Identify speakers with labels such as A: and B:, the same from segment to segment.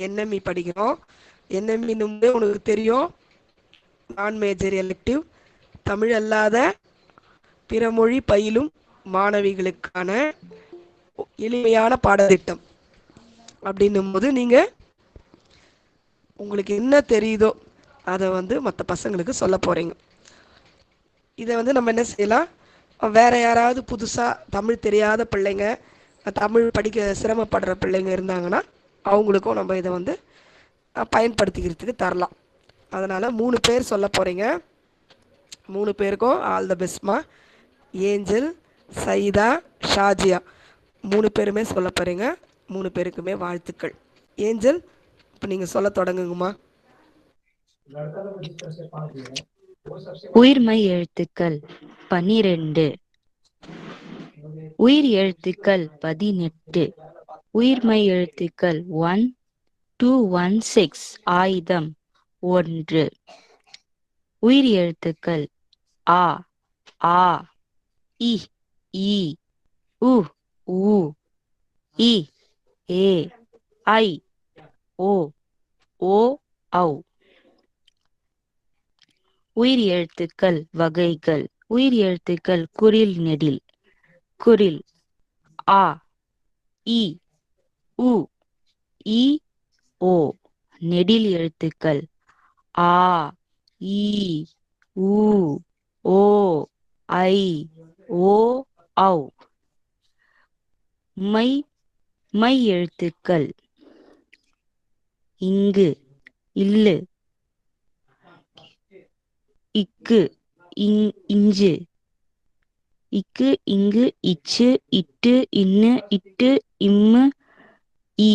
A: NME படிக்கிறோம். என்எம்இன்னு உனக்கு தெரியும். நான் மேஜர் எலெக்டிவ் தமிழ் அல்லாத பிற மொழி பயிலும் மாணவிகளுக்கான எளிமையான பாடத்திட்டம். அப்படின்னும் போது நீங்கள் உங்களுக்கு என்ன தெரியுதோ அதை வந்து மற்ற பசங்களுக்கு சொல்ல போகிறீங்க இதை வந்து நம்ம என்ன செய்யலாம்? வேற யாராவது புதுசாக தமிழ் தெரியாத பிள்ளைங்க தமிழ் படிக்க சிரமப்படுற பிள்ளைங்க இருந்தாங்கன்னா அவங்களுக்கும் நம்ம இதை வந்து பயன்படுத்திக்கிறதுக்கு தரலாம். அதனால் மூணு பேர் சொல்ல போகிறீங்க மூணு பேருக்கும் ஆல் த பெஸ்ட்மா ஏஞ்சல் சைதா ஷாஜியா. மூணு பேருமே சொல்ல போகிறீங்க மூணு பேருக்குமே வாழ்த்துக்கள். ஏஞ்சல் இப்போ நீங்கள் சொல்ல தொடங்குங்கம்மா.
B: உயிர்மை எழுத்துக்கள் பனிரெண்டு. உயிர் எழுத்துக்கள் பதினெட்டு. உயிர்மை எழுத்துக்கள் ஒன் டூ ஒன் சிக்ஸ் ஆயுதம் ஒன்று. உயிர் எழுத்துக்கள் ஆ ஆ இ இ உ உ இ ஏ ஐ ஓ ஓ ஔ. உயிர் எழுத்துக்கள் வகைகள். உயிர் எழுத்துக்கள் குறில் நெடில். குறில் ஆ இ உ இ ஓ. நெடில் எழுத்துக்கள். ஆ ஈ உ ஓ ஐ ஓ ஔ. மை மை எழுத்துக்கள். இங்கு இல்லு. இக்கு இங் இஞ்சு. இக்கு இங்கு இச்சு இட்டு இன்னு இட்டு இம்மு இ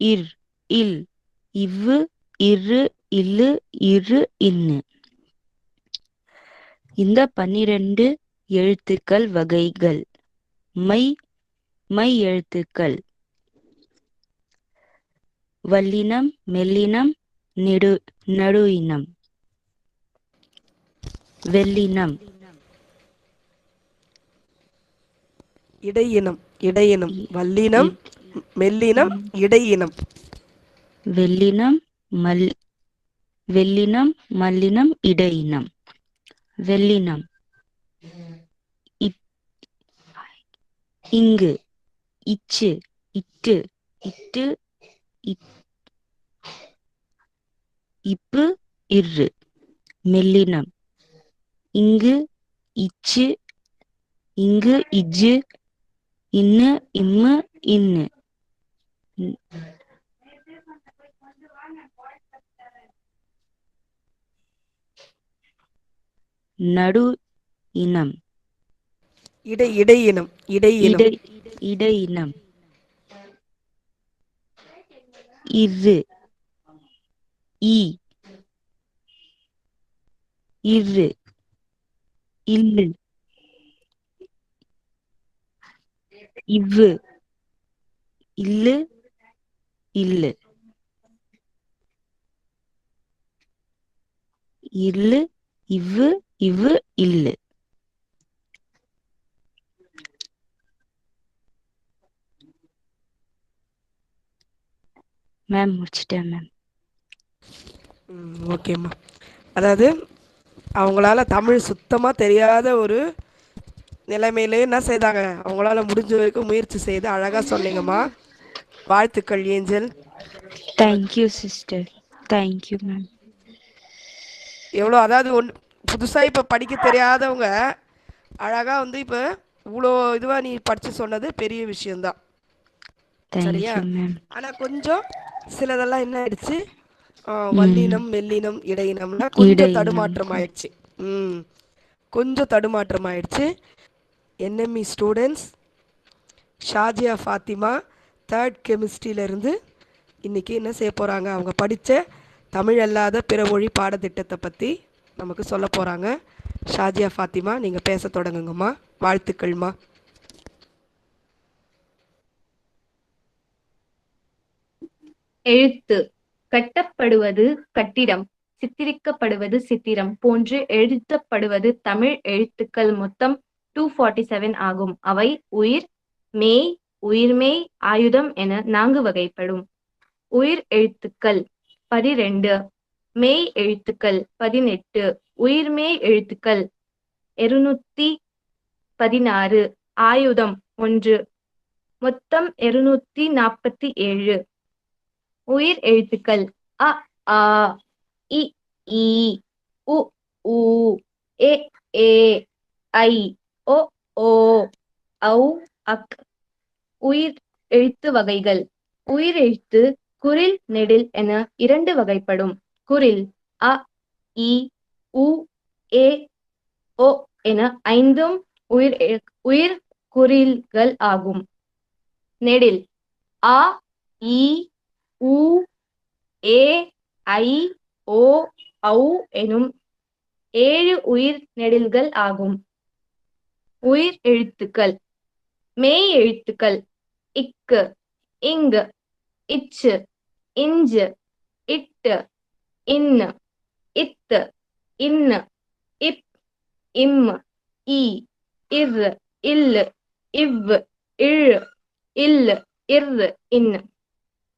B: இர் இல் இவ்வு இரு இல்லு இரு இன்னு. இந்த பன்னிரண்டு எழுத்துக்கள் வகைகள். மை மை எழுத்துக்கள். வல்லினம் மெல்லினம் நெடு நடு இனம் வெள்ளினம்.
A: இடையினம் இடையினம் வல்லினம் மெல்லினம் இடையினம்.
B: வெள்ளினம் மல் வெள்ளினம் மல்லினம் இடையினம். வெள்ளினம். இங்கு இச்சு இட்டு இட்டு இப்பு இரு மெல்லினம். இங்கு இச்சு இங்கு இஜ்ஜு இன்னு இம்மு இன்னு. நடு இனம்.
A: இடை இடையினம் இடையினம்
B: இடை இடையினம் இரு இ இரு இல்லு இவ்வு இல்லு இல்லு. இல்லு இவ்வு இவ்வு இல்லு. மேம் முடிச்சிட்டேன் மேம்
A: ஓகேம்மா அதாவது அவங்களால தமிழ் சுத்தமாக தெரியாத ஒரு நிலைமையிலே என்ன செய்தாங்க? அவங்களால முடிஞ்ச வரைக்கும் முயற்சி செய்து அழகாக சொன்னீங்கம்மா. வாழ்த்துக்கள் Angel.
B: Thank you sister thank you ma'am
A: எவ்வளோ அதாவது ஒன் புதுசாக இப்போ படிக்க தெரியாதவங்க அழகாக வந்து இப்போ இவ்வளோ இதுவாக நீ படித்து சொன்னது பெரிய விஷயம்தான். சரியா? ஆனால் கொஞ்சம் சிலதெல்லாம் என்ன ஆயிடுச்சு? வல்லினம் மெல்லினம் இடையினம்னா கொஞ்சம். தடுமாற்றம் ஆயிடுச்சு. ம். கொஞ்சம் தடுமாற்றம் ஆயிடுச்சு. NME students Shazia Fathima third கெமிஸ்ட்ரியிலேருந்து இன்றைக்கி என்ன செய்ய போகிறாங்க அவங்க படித்த தமிழ் அல்லாத பிற மொழி பாடத்திட்டத்தை பற்றி நமக்கு சொல்ல போகிறாங்க ஷாஜியா ஃபாத்திமா நீங்கள் பேச தொடங்குங்கம்மா. வாழ்த்துக்கள்மா.
C: எழுத்து. கட்டப்படுவது கட்டிடம் சித்திரிக்கப்படுவது சித்திரம் போன்று எழுத்தப்படுவது தமிழ் எழுத்துக்கள் மொத்தம் டூ ஃபார்ட்டி செவன் ஆகும். அவை உயிர் மெய் உயிர்மெய் ஆயுதம் என நான்கு வகைப்படும். உயிர் எழுத்துக்கள் பதிரெண்டு மெய் எழுத்துக்கள் பதினெட்டு உயிர்மெய் எழுத்துக்கள் இருநூத்தி பதினாறு ஆயுதம் ஒன்று மொத்தம் இருநூத்தி நாற்பத்தி ஏழு. உயிர் எழுத்துக்கள் அ ஆ இ ஈ உ ஊ ஏ ஏ ஐ ஓ ஓ ஔ அக் உயிர் எழுத்து வகைகள். உயிர் எழுத்து குரில் நெடில் என இரண்டு வகைப்படும். குரில் அ இ உ ஏ ஓ என ஐந்தும் உயிர் உயிர் குறில்கள் ஆகும். நெடில் அ இ உ ஏ ஐ ஓ ஔ எனும் ஏழு உயிர் நெடில்கள் ஆகும். உயிர் எழுத்துக்கள். மெய் எழுத்துக்கள். இக்கு இங்கு இச்சு இஞ்சு இட்டு இன்னு இத்து இன்னு இப் இம் இ இர் இல்லு இவ் இழு இல்லு இர் இன்னு.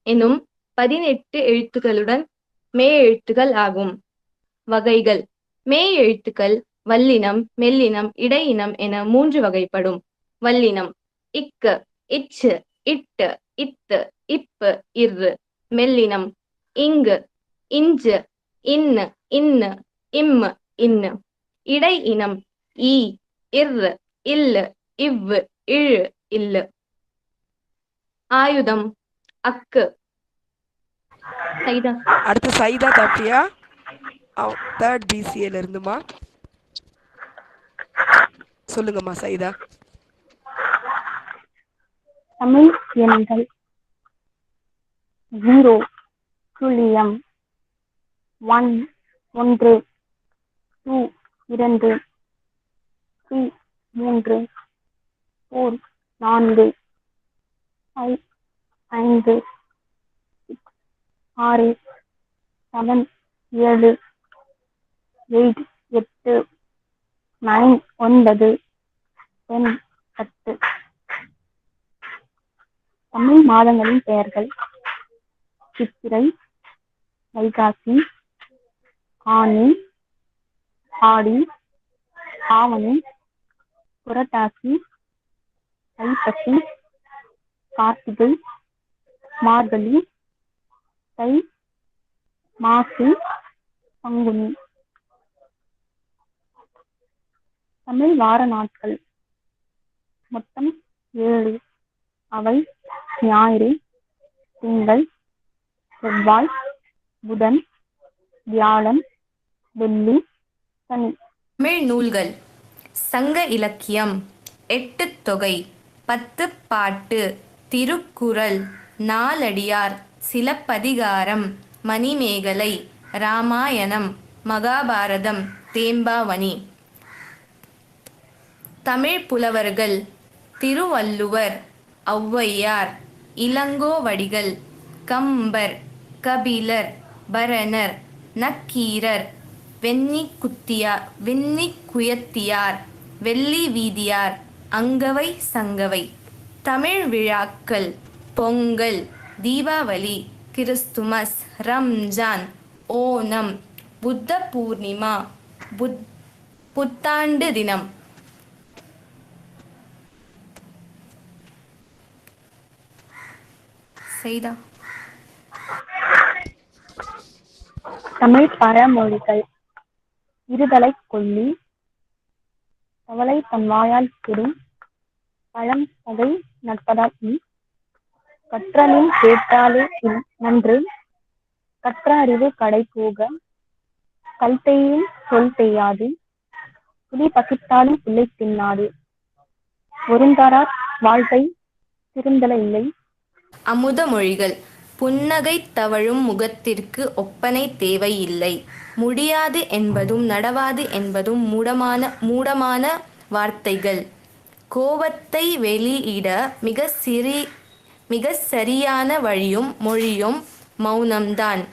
C: எனும் பதினெட்டு எழுத்துக்களுடன் மே எழுத்துக்கள் ஆகும். வகைகள். மே எழுத்துக்கள் வல்லினம் மெல்லினம் இடையினம் என மூன்று வகைப்படும். வல்லினம் இக்கு இச்சு இட்டு இத்து இப்பு இரு மெல்லினம் இங்கு இஞ்சு இன்னு இன்னு இம்மு இன்னு. இடை இனம் ஈ இர் இல்லு இவ் இழு இல்லு. ஆயுதம் அக்கு. சைதா.
A: அடுத்து சைதா தாப்பியா தேர்ட் பிசிஏல இருந்துமா? சொல்லுங்கம்மா சைதா.
D: தமிழ் எண்கள் ஜீரோ சுழியம் ஒன் ஒன்று டூ இரண்டு த்ரீ மூன்று ஃபோர் நான்கு ஃபைவ் ஐந்து சிக்ஸ் ஆறு செவன் ஏழு எயிட் எட்டு நைன் ஒன்பது டென் பத்து. தமிழ் மாதங்களின் பெயர்கள் சித்திரை வைகாசி ஆனி ஆடி ஆவணி புரட்டாசி ஐப்பசி கார்த்திகை மார்கழி தை மாசி பங்குனி. தமிழ் வார நாட்கள் மொத்தம் ஏழு. அவை ஞாயிறு திங்கள் செவ்வாய் புதன் வியாழன் வெள்ளி சனி.
C: தமிழ் நூல்கள். சங்க இலக்கியம். எட்டு தொகை. பத்து பாட்டு. திருக்குறள். நாலடியார். சிலப்பதிகாரம். மணிமேகலை. ராமாயணம். மகாபாரதம். தேம்பாவணி. தமிழ் புலவர்கள். திருவள்ளுவர். ஔவையார் இளங்கோவடிகள் கம்பர் கபிலர் பரணர் நக்கீரர் வெண்ணிக்குத்தியார் வெண்ணிக்குயத்தியார் வெள்ளி வீதியார் அங்கவை சங்கவை. தமிழ் விழாக்கள் பொங்கல் தீபாவளி கிறிஸ்துமஸ் ரம்ஜான் ஓணம் புத்த பூர்ணிமா புத் புத்தாண்டு தினம். செய்தா?
D: தமிழ் பழமொழிகள் இருதலை கொல்லி தவளை தன் வாயால் கெடும் பழம் பகை நட்பதால் நீ கற்றலில் கேட்டாலே நன்று கற்ற அறிவு கடை போக கல்தையில் சொல் செய்யாது புலி பசித்தாலும் பிள்ளை தின்னாது. ஒருந்தாரார் வாழ்க்கை திருந்தல இல்லை
C: அமுத மொழிகள் புன்னகை தவழும் முகத்திற்கு ஒப்பனை தேவையில்லை. முடியாது என்பதும் நடவாது என்பதும் மூடமான மூடமான வார்த்தைகள். கோபத்தை வெளியிட மிக சிறி மிக சரியான வழியும் மொழியும் மௌனம்தான்.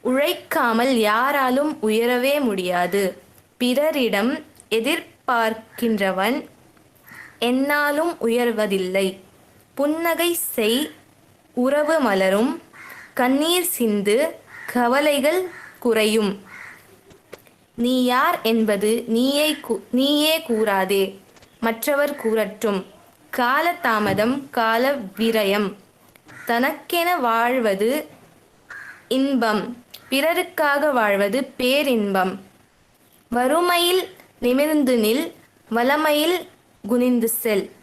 C: உழைக்காமல் யாராலும் உயரவே முடியாது. பிறரிடம் எதிர்பார்க்கின்றவன் என்னாலும் உயர்வதில்லை. புன்னகை செய் உறவு மலரும் கண்ணீர் சிந்து கவலைகள் குறையும். நீ யார் என்பது நீயே கூ- நீயே கூறாதே மற்றவர் கூறட்டும். காலதாமதம் கால விரயம் தனக்கென வாழ்வது இன்பம் பிறருக்காக வாழ்வது பேரின்பம். வறுமையில் நிமிர்ந்து நில் வளமையில் குனிந்து செல்.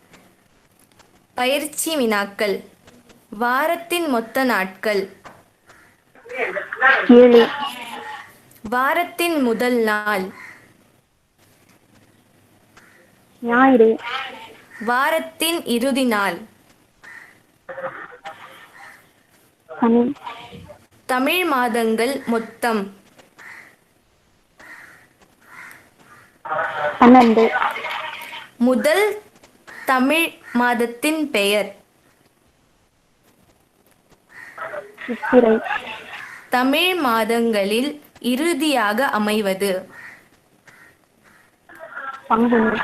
C: பயிற்சி வினாக்கள். வாரத்தின் மொத்த நாட்கள். வாரத்தின் முதல் நாள்.
D: ஞாயிறு.
C: வாரத்தின் இறுதி நாள். தமிழ் மாதங்கள் மொத்தம். முதல் தமிழ் மாதத்தின் பெயர்.
D: சித்திரை.
C: தமிழ் மாதங்களில் இறுதியாக அமைவது.
D: பங்குனி.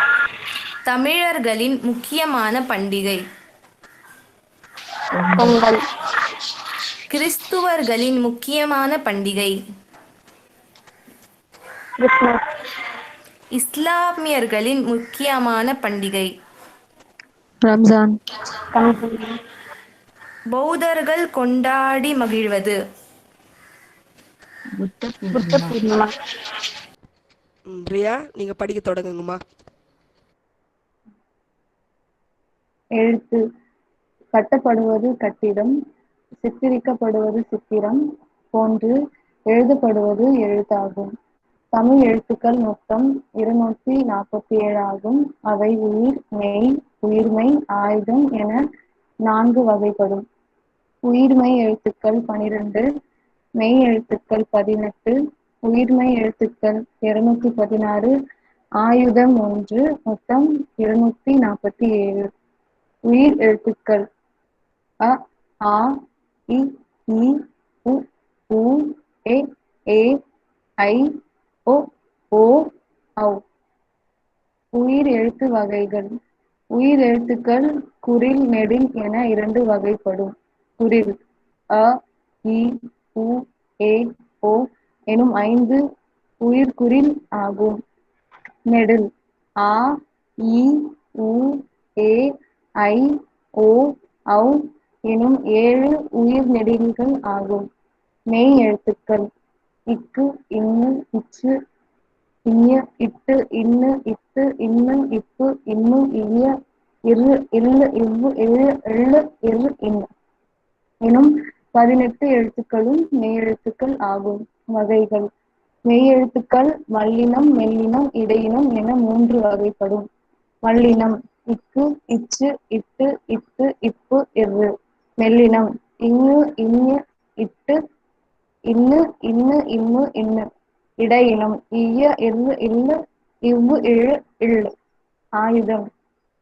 C: தமிழர்களின் முக்கியமான பண்டிகை.
D: பொங்கல்.
C: கிறிஸ்துவர்களின் முக்கியமான பண்டிகை. இஸ்லாமியர்களின் முக்கியமான பண்டிகை.
E: ரம்ஜான்.
C: பௌத்தர்கள் கொண்டாடி மகிழ்வது.
A: பிரியா நீங்க படிக்க தொடங்குங்கம்மா.
F: எழுத்து. கட்டப்படுவது கட்டிடம் சித்தரிக்கப்படுவது சித்திரம் போன்று எழுதப்படுவது எழுத்தாகும். தமிழ் எழுத்துக்கள் மொத்தம் இருநூற்றி நாற்பத்தி ஏழு ஆகும். அவை உயிர் மெய் உயிர்மை ஆயுதம் என நான்கு வகைப்படும். உயிர்மெய் எழுத்துக்கள் பனிரெண்டு மெய் எழுத்துக்கள் பதினெட்டு உயிர்மெய் எழுத்துக்கள் இருநூத்தி பதினாறு ஆயுதம் ஒன்று மொத்தம் இருநூத்தி நாற்பத்தி ஏழு. உயிர் எழுத்துக்கள் அ ஆ இ ஈ உ உ எ ஏ ஐ ஓ ஓ ஔ. உயிர் எழுத்து வகைகள். உயிர் எழுத்துக்கள் குறில் நெடில் என இரண்டு வகைப்படும். குறில் அ இ உ ஏ ஓ எனும் ஐந்து உயிர்குறில் ஆகும். நெடில் ஆ இ உ ஏ ஐ ஓ ஔ எனும் ஏழு உயிர் நெடில்கள் ஆகும். மெய் எழுத்துக்கள் இக்கு இன்னு இச்சு இய இட்டு இன்னு இத்து இன்னு இப்பு இன்னு இய இரு இல்லு இவ்வு எழு எள்ளு இரு இன்னு எனும் பதினெட்டு எழுத்துக்களும் மெய்யெழுத்துக்கள் ஆகும். வகைகள். மெய்யெழுத்துக்கள் மல்லினம் மெல்லினம் இடையினம் என மூன்று வகைப்படும். மல்லினம் இக்கு இச்சு இட்டு இத்து இப்பு இரு மெல்லினம் இங்கு இன்னு இட்டு இன்னு இன்னு இம்மு இன்னு. இடையினும் ஈய இரு இல்லு இவ்வு இழு இள்ளு ஆயுதம்.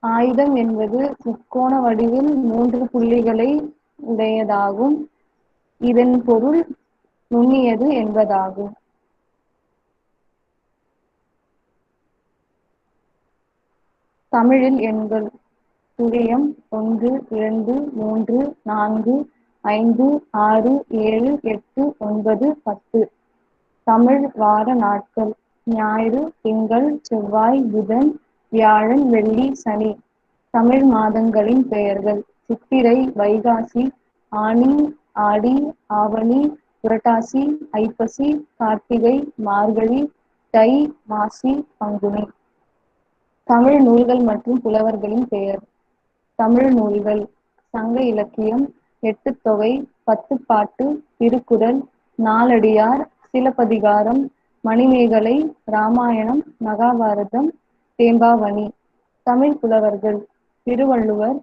F: ஆயுதம் என்பது முக்கோண வடிவில் மூன்று புள்ளிகளை உடையதாகும். இதன் பொருள் நுண்ணியது என்பதாகும். தமிழில் எண்கள் துரியம் ஒன்று இரண்டு மூன்று நான்கு ஐந்து ஆறு ஏழு எட்டு ஒன்பது பத்து. தமிழ் வார நாட்கள். ஞாயிறு திங்கள் செவ்வாய் புதன் வியாழன் வெள்ளி சனி. தமிழ் மாதங்களின் பெயர்கள். சித்திரை வைகாசி ஆனி ஆடி ஆவணி புரட்டாசி ஐப்பசி கார்த்திகை மார்கழி தை மாசி பங்குனி. தமிழ் நூல்கள் மற்றும் புலவர்களின் பெயர். தமிழ் நூல்கள். சங்க இலக்கியம் எட்டுத்தொகை பத்துப்பாட்டு திருக்குறள் நாலடியார் சிலப்பதிகாரம் மணிமேகலை ராமாயணம் மகாபாரதம் தேம்பாவணி தமிழ் புலவர்கள் திருவள்ளுவர்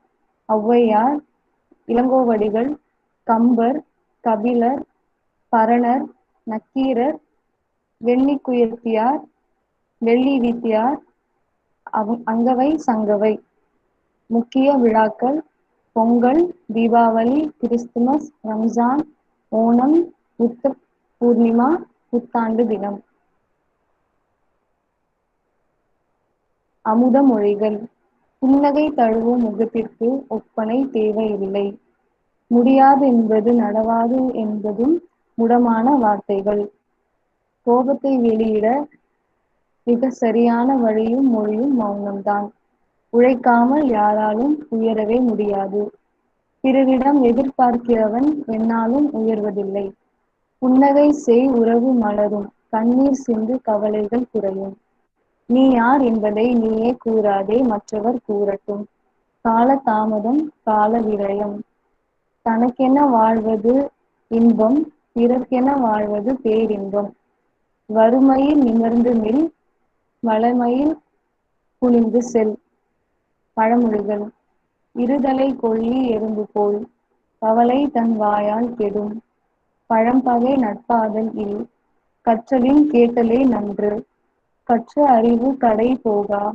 F: ஔவையார் இளங்கோவடிகள் கம்பர் கபிலர் பரணர் நக்கீரர் வெண்ணிக்குயர்த்தியார் வெள்ளி வீத்தியார் அவ- அங்கவை சங்கவை. முக்கிய விழாக்கள் பொங்கல் தீபாவளி கிறிஸ்துமஸ் ரம்ஜான் ஓணம் புத்த பூர்ணிமா புத்தாண்டு தினம். அமுத மொழிகள். புன்னகை தழுவும் முகத்திற்கு ஒப்பனை தேவையில்லை. முடியாது என்பது நடவாது என்பதும் முடமான வார்த்தைகள். கோபத்தை வெளியிட மிக சரியான வழியும் மொழியும் மௌனம்தான். உழைக்காமல் யாராலும் உயரவே முடியாது. பிறரிடம் எதிர்பார்க்கிறவன் என்னாலும் உயர்வதில்லை. புன்னகை செய் உறவு மலரும். கண்ணீர் சிந்து கவலைகள் குறையும். நீ யார் என்பதை நீயே கூறாதே மற்றவர் கூறட்டும். கால தாமதம் கால விரயம். தனக்கென வாழ்வது இன்பம் பிறர்க்கென வாழ்வது பேரின்பம். வறுமையில் நிமிர்ந்து நில் வளமையில் குளிந்து செல். பழமொழிகள் இருதலை கொள்ளி எறும்பு போல் கவலை தன் வாயால் கெடும். பழம்பகை நட்பாதல் இல் கற்றலின் கேட்டலே நன்று. கற்ற அறிவு கடை போகா.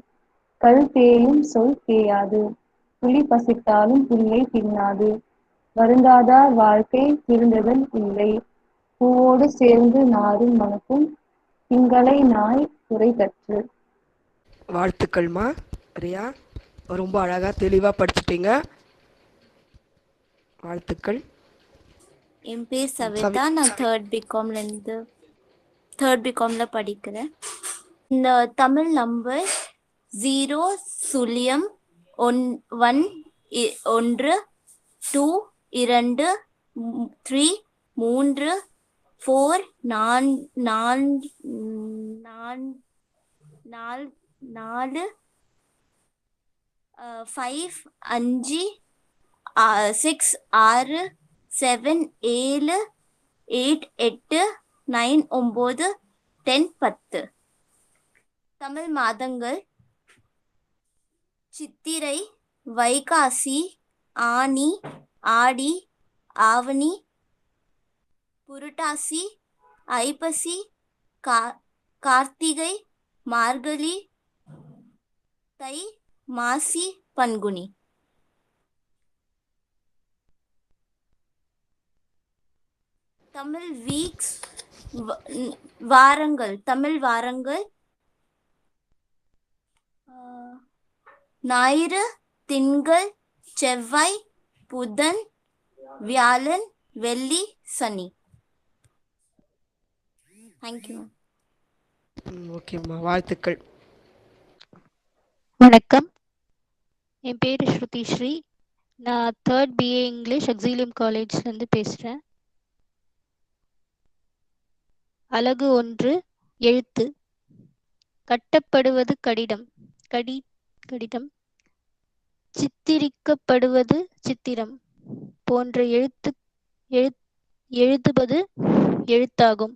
F: கல் தேயும் சொல் தேயாது. புலி பசித்தாலும் புல்லை தின்னாது. வருந்தாதார் வாழ்க்கை திருந்ததன் இல்லை. பூவோடு சேர்ந்து நாரும் மனக்கும் திங்களை நாய் துறை கற்று.
A: வாழ்த்துக்கள்மா ரியா ரொம்ப அழகாக தெளிவாக படிச்சிட்டீங்க. வாழ்த்துக்கள்.
G: என் பேர் சவிதா. நான் தேர்ட் பிகாம்லேருந்து தேர்ட் பிகாமில் படிக்கிறேன். இந்த தமிழ் நம்பர் ஜீரோ சுழியம் ஒன் ஒன் இ- ஒன்று டூ இரண்டு த்ரீ மூன்று ஃபோர் நான் நான் நான் நால் நாலு ஃபைவ் அஞ்சு சிக்ஸ் ஆறு செவன் ஏழு எயிட் எட்டு நைன் ஒம்பது டென் பத்து தமிழ் மாதங்கள் சித்திரை வைகாசி ஆனி ஆடி ஆவணி புரட்டாசி ஐப்பசி கா கார்த்திகை மார்கழி தை மாசி பங்குனி தமிழ் வீக்ஸ் வாரங்கள் தமிழ் வாரங்கள் ஞாயிறு திங்கள் செவ்வாய் புதன் வியாழன் வெள்ளி சனி. தேங்க்யூ
A: ஓகேம்மா வாழ்த்துக்கள்.
E: வணக்கம். என் பேர் ஸ்ருதி ஸ்ரீ. நான் தேர்ட் பிஏ இங்கிலீஷ் அக்ஸீலியம் காலேஜ்லேருந்து பேசுகிறேன் அலகு ஒன்று எழுத்து. கட்டப்படுவது கடிடம். கடி கடிதம் சித்திரிக்கப்படுவது சித்திரம் போன்ற எழுத்து எழுதுவது எழுத்தாகும்.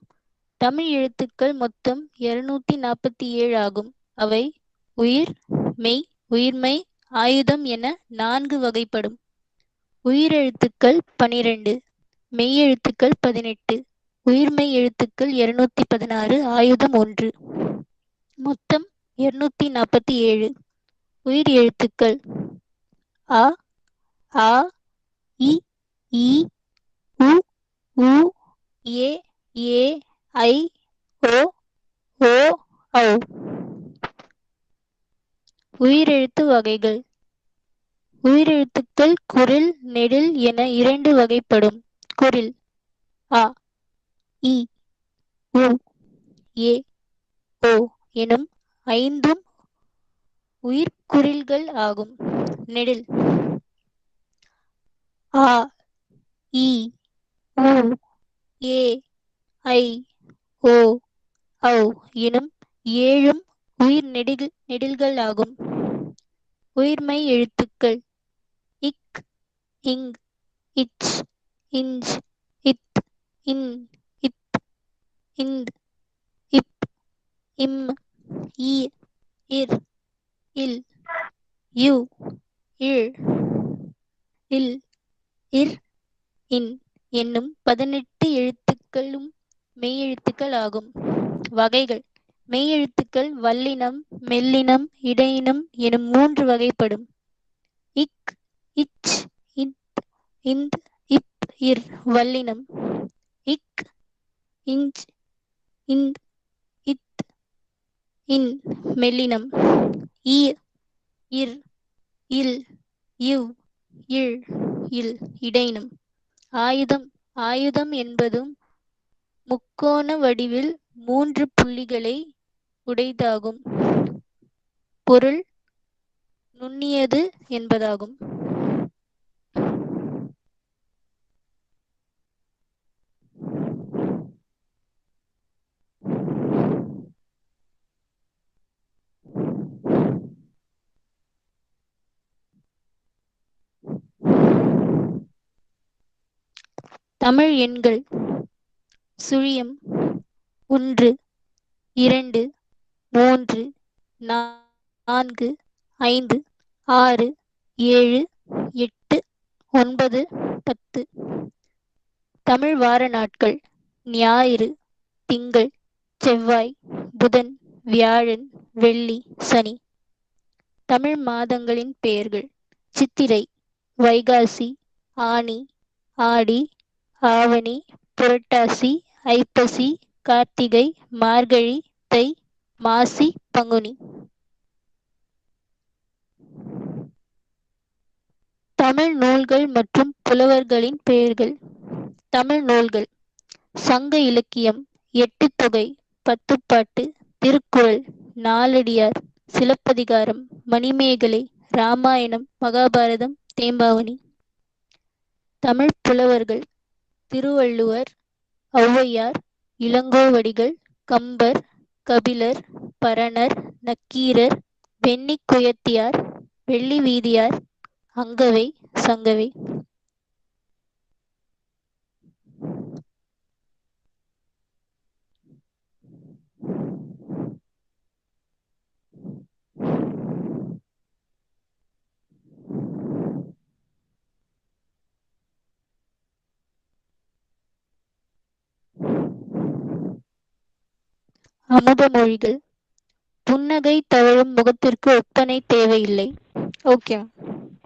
E: தமிழ் எழுத்துக்கள் மொத்தம் இருநூத்தி நாற்பத்தி ஏழு ஆகும். அவை உயிர் மெய் உயிர்மை ஆயுதம் என நான்கு வகைப்படும். உயிரெழுத்துக்கள் பனிரெண்டு மெய்யெழுத்துக்கள் பதினெட்டு. உயிர்மெய் எழுத்துக்கள் இருநூத்தி பதினாறு ஆயுதம் ஒன்று. மொத்தம் இருநூத்தி நாற்பத்தி ஏழு. உயிர் எழுத்துக்கள் அ ஆ இ ஈ உ உ ஏ ஏ ஐ ஓ ஓ ஔ. உயிரெழுத்து வகைகள். உயிரெழுத்துக்கள் குரில் நெடில் என இரண்டு வகைப்படும். குரில் அ இ உ ஏ ஓ எனும் ஐந்தும் உயிர்க்குறில்கள் ஆகும். நெடில். ஆ இ உ ஏ ஐ ஓ ஔ எனும் ஏழும் உயிர் நெடில் நெடில்கள் ஆகும். உயிர்மை எழுத்துக்கள். இக் இங் இச் இஞ்ச் இத் இன் இந்த் இப் இம் இ இர் இல் யு இழ் இல் இர் இன் என்னும் பதினெட்டு எழுத்துக்களும் மெய்யெழுத்துக்கள் ஆகும். வகைகள். மெய்யெழுத்துக்கள் வல்லினம் மெல்லினம் இடையினம் எனும் மூன்று வகைப்படும். இக் இச் இத் இந்த் இப் இர் வல்லினம். இக் இஞ்ச் இந்த் இத் இன் மெல்லினம். ஈ இர் இல் இவ் இழ் இல் இடையினம் ஆயுதம் ஆயுதம் என்பதும் முக்கோண வடிவில் மூன்று புள்ளிகளை உடையதாகும். பொருள் நுண்ணியது என்பதாகும். தமிழ் எண்கள் சுழியம் ஒன்று இரண்டு மூன்று நா- நான்கு ஐந்து ஆறு ஏழு எட்டு ஒன்பது பத்து. தமிழ் வார நாட்கள் ஞாயிறு திங்கள் செவ்வாய் புதன் வியாழன் வெள்ளி சனி. தமிழ் மாதங்களின் பெயர்கள் சித்திரை வைகாசி ஆனி ஆடி ஆவணி புரட்டாசி ஐப்பசி கார்த்திகை மார்கழி தை மாசி பங்குனி. தமிழ் நூல்கள் மற்றும் புலவர்களின் பெயர்கள். தமிழ் நூல்கள். சங்க இலக்கியம் எட்டு தொகை பத்துப்பாட்டு திருக்குறள் நாலடியார் சிலப்பதிகாரம் மணிமேகலை ராமாயணம் மகாபாரதம் தேம்பாவணி. தமிழ் புலவர்கள். திருவள்ளுவர் ஔவையார் இளங்கோவடிகள் கம்பர் கபிலர் பரணர் நக்கீரர் வெண்ணிக்குயத்தியார் வெள்ளி வீதியார் அங்கவை சங்கவை. அமுத மொழிகள். புன்னகை தவழும் முகத்திற்கு ஒப்பனை தேவையில்லை. ஓகே